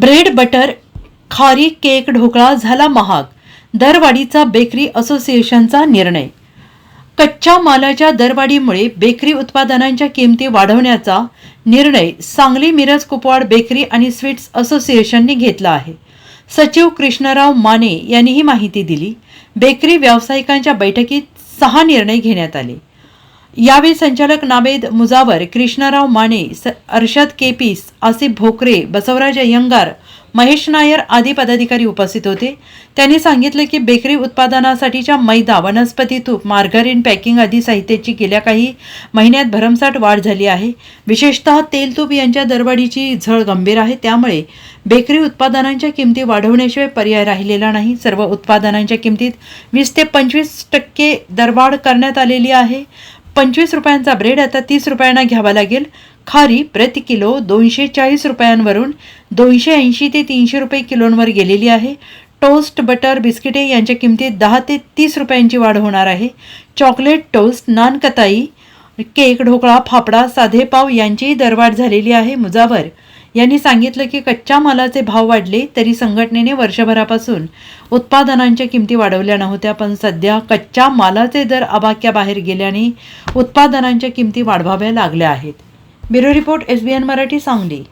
Bread butter खारी cake dhokla झाला महाग. दरवाढीचा बेकरी असोसिएशनचा निर्णय. कच्च्या मालाच्या दरवाढीमुळे बेकरी उत्पादनांच्या किमती वाढवण्याचा निर्णय सांगली मिरज कुपवाड बेकरी आणि स्वीट्स असोसिएशनने घेतला आहे. सचिव कृष्णराव माने यांनी ही माहिती दिली. बेकरी व्यावसायिकांच्या बैठकीत सहा निर्णय घेण्यात आले. यावेळी संचालक नावेद मुजावर कृष्णराव माने स अर्षद केपीस आसिफ भोकरे बसवराज अय्यंगार महेश नायर आदी पदाधिकारी उपस्थित होते. त्यांनी सांगितले की बेकरी उत्पादनासाठीच्या मैदा वनस्पती तूप मार्गारीन पॅकिंग आदी साहित्याची गेल्या काही महिन्यात भरमसाठ वाढ झाली आहे. विशेषतः तेल तूप यांच्या दरवाढीची झळ गंभीर आहे. त्यामुळे बेकरी उत्पादनांच्या किमती वाढवण्याशिवाय पर्याय राहिलेला नाही. सर्व उत्पादनांच्या किमतीत वीस ते पंचवीस टक्के दरवाढ करण्यात आलेली आहे. पंचवीस रुपयांचा ब्रेड आता तीस रुपयांना घ्यावा लागेल. खारी प्रति किलो दोनशे चाळीस रुपयांवरून दोनशे ऐंशी ते तीनशे रुपये किलोंवर गेलेली आहे. टोस्ट बटर बिस्किटे यांच्या किमतीत दहा ते तीस रुपयांची वाढ होणार आहे. चॉकलेट टोस्ट नान कताई केक ढोकळा फाफडा साधे पाव यांचीही दरवाढ झालेली आहे. मुजावर यांनी सांगितलं की कच्च्या मालाचे भाव वाढले तरी संघटनेने वर्षभरापासून उत्पादनांच्या किमती वाढवल्या नव्हत्या पण सध्या कच्च्या मालाचे दर अबाक्याबाहेर गेल्याने उत्पादनांच्या किमती वाढवाव्या लागल्या आहेत. Bureau report S B N Marathi Sangli.